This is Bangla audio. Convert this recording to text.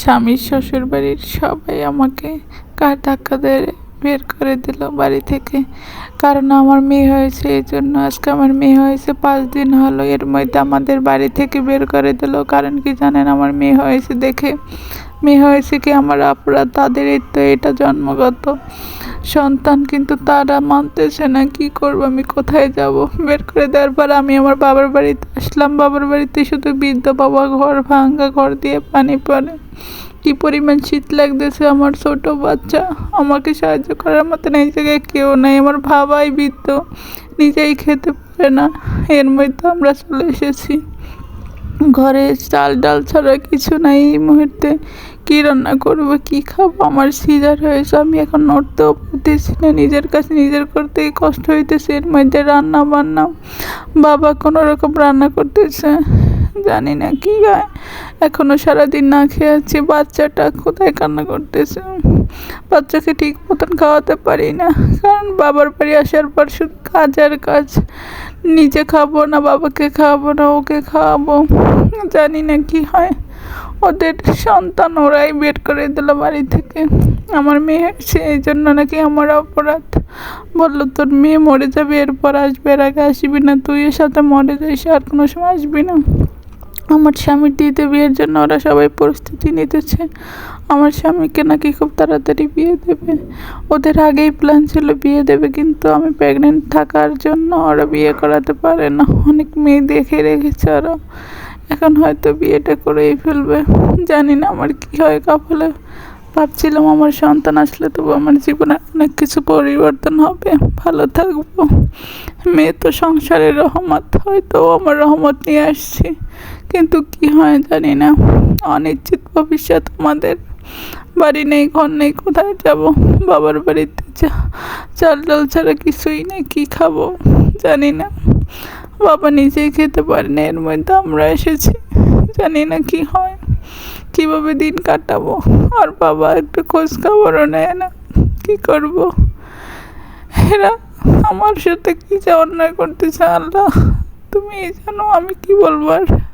স্বামীর শ্বশুর বাড়ির সবাই আমাকে কার ধাক্কা বের করে দিল বাড়ি থেকে। কারণ আমার মেয়ে হয়েছে, এই জন্য আজকে আমার মেয়ে হয়েছে, পাঁচ দিন হলো এর মধ্যে আমাদের বাড়ি থেকে বের করে দিল। কারণ কি জানেন, আমার মেয়ে হয়েছে দেখে মেয়ে হয়েছে কি আমার অপরাধ? তাদের তো এটা জন্মগত। সন্তান কিন্তু তারা মানতেছে না। কি করব? আমি কোথায় যাব? বের করে দেওয়ার পর আমি আমার বাবার বাড়িতে আসলাম। বাবার বাড়িতে শুধু বৃদ্ধ বাবা ঘর ভাঙ্গা ঘর দিয়ে পানি পড়ে। কি পরিমাণ শীত লাগতেছে আমার ছোট বাচ্চা। আমাকে সাহায্য করার মতন এই জায়গায় কেউ নাই। আমার ভাবাই বৃদ্ধ। নিজেই খেতে পারে না। এর মধ্যে আমরা চলে এসেছি। ঘরে চাল ডাল ছাড়া কিছু নাই এই মুহূর্তে। কী রান্না করব, কি খাব? আমার সিজার হয়েছে, আমি এখন নড়তেও পারতেছি না। নিজের কাছে নিজের করতেই কষ্ট হইতেছে। এর মধ্যে রান্না বান্না বাবা কোনো রকম রান্না করতেছে। জানি না কি গায়। এখনও সারাদিন না খেয়ে আছি, বাচ্চাটা কোথায় কান্না করতেছে? বাচ্চাকে ঠিক মতন খাওয়াতে পারি না, কারণ বাবার বাড়ি আসার পর শুধু কাজ আর কাজ। নিজে খাব না, বাবাকে খাওয়াবো না, ওকে খাওয়াবো। জানি না কি হয়। ওদের সন্তান ওরাই বের করে দিল বাড়ি থেকে। আমার মেয়ে এই জন্য নাকি আমার অপরাধ। বলল, তোর মেয়ে মরে যাবে, এরপর আসবে, এর আগে আসবি না, তুই এর সাথে মরে যাইস, আর কোনো সময় আসবি না। আমার স্বামীর দিদি বিয়ের জন্য ওরা সবাই প্রস্তুতি নিতেছে। আমার স্বামীকে নাকি খুব তাড়াতাড়ি বিয়ে দেবে। ওদের আগেই প্ল্যান ছিল বিয়ে দেবে, কিন্তু আমি প্রেগনেন্ট থাকার জন্য ওরা বিয়ে করাতে পারে না। অনেক মেয়ে দেখে রেখেছে ওরা। এখন হয়তো বিয়েটা করেই ফেলবে। জানি না আমার কী হয় কপালে। ভাবছিলাম আমার সন্তান আসলে তবু আমার জীবনে অনেক কিছু পরিবর্তন হবে। ভালো থাকব। মেয়ে তো সংসারের রহমত, হয়তো আমার রহমত নিয়ে আসছি। কিন্তু কি হয় জানি না। অনিশ্চিত ভবিষ্যৎ আমাদের। বাড়ি নেই, ঘর নেই, কোথায় যাব? বাবার বাড়িতে চাল ডাল ছাড়া কিছুই নেই, কী খাব? জানি না। বাবা নিজেই খেতে পারে না এর মধ্যে আমরা এসেছি। জানি না কি হয়। কীভাবে দিন কাটাবো? আর বাবা একটু খোঁজ খবরও নেয় না। কী করব? এরা আমার সাথে কী যে অন্যায় করতেছে আল্লাহ। তুমি জানো আমি কি বলব আর?